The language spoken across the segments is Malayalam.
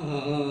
Ah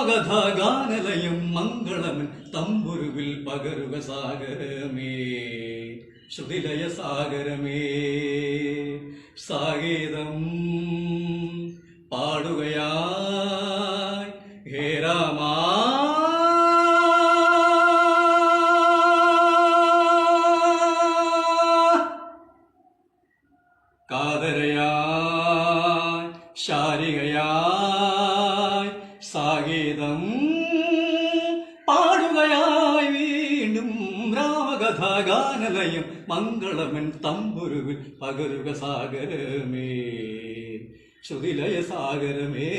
രാമകഥാഗാനലയം മംഗളമൻ തമ്പുരുവിൽ പകരുക സാഗരമേ ശ്രുതിലയ സാഗരമേ. സാഗീതം പാടുകയായി ശാരികയായി സാഗീതം പാടുകയായി വീണ്ടും രാമകഥാഗാനലയം മംഗളമൻ തമ്പുരുവിൽ പകരുക സാഗരമേ ശ്രുതിലയ സാഗരമേ.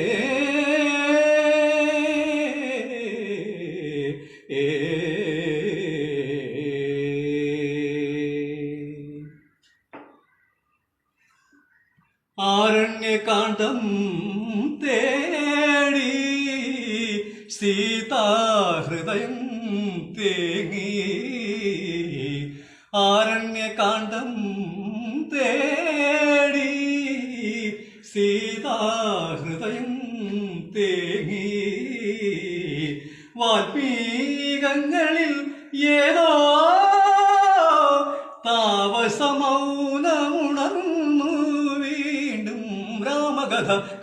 ആരണ്യകാന്ഡം തേടി സീതാഹൃദയം തേങ്ങി. ആരണ്യകാന്തം തേടി സീതാഹൃദയം തേങ്ങി. വാൽമീകങ്ങളിൽ ഏതോ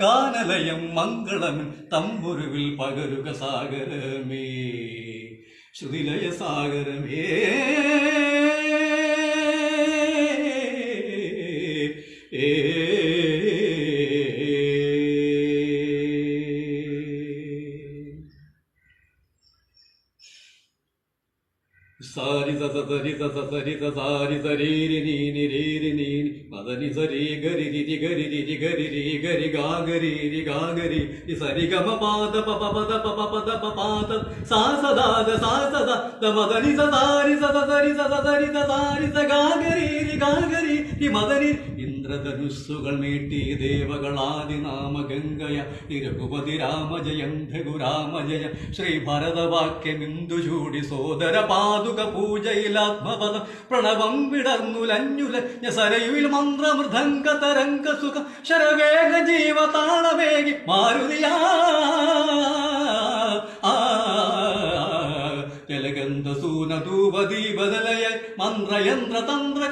കാനലയം മംഗളം തമ്പുരുവിൽ പകരുക സാഗരമേ ശ്രുതിലയ സാഗരമേ. സാരി സരി സസ സരി സാരി സരീരി നീനി രീരി നീനി മദനി സരി ഗരി രിരി ഗരി രിരി ഗരി രി ഗരി ഗാ ഗരി രി ഗാ ഗരി രി സരി ഗമ പാദ പ പ പദ പ പ പദ പ പാദ സാ സദാ ദ സാരി സരി ഗാഗരി ദേവകളാദി ഗംഗയ തിരുപതി രാമ ജയം ജയ ശ്രീ ഭരതവാക്യമിന്ദു ചൂടി സോദര പാതുക പൂജയിലാത്മപദം പ്രണവം വിടർന്നുലഞ്ഞുലഞ്ഞ സരയുവിൽ മന്ത്രമൃദംഗ തരംഗ സുഖ ശരവേഗ ജീവതാളവേഗി മാരുതിയാ. ജലഗന്ധ സൂന ധൂപദീപതലയ മന്ത്രയന്ത്ര തന്ത്ര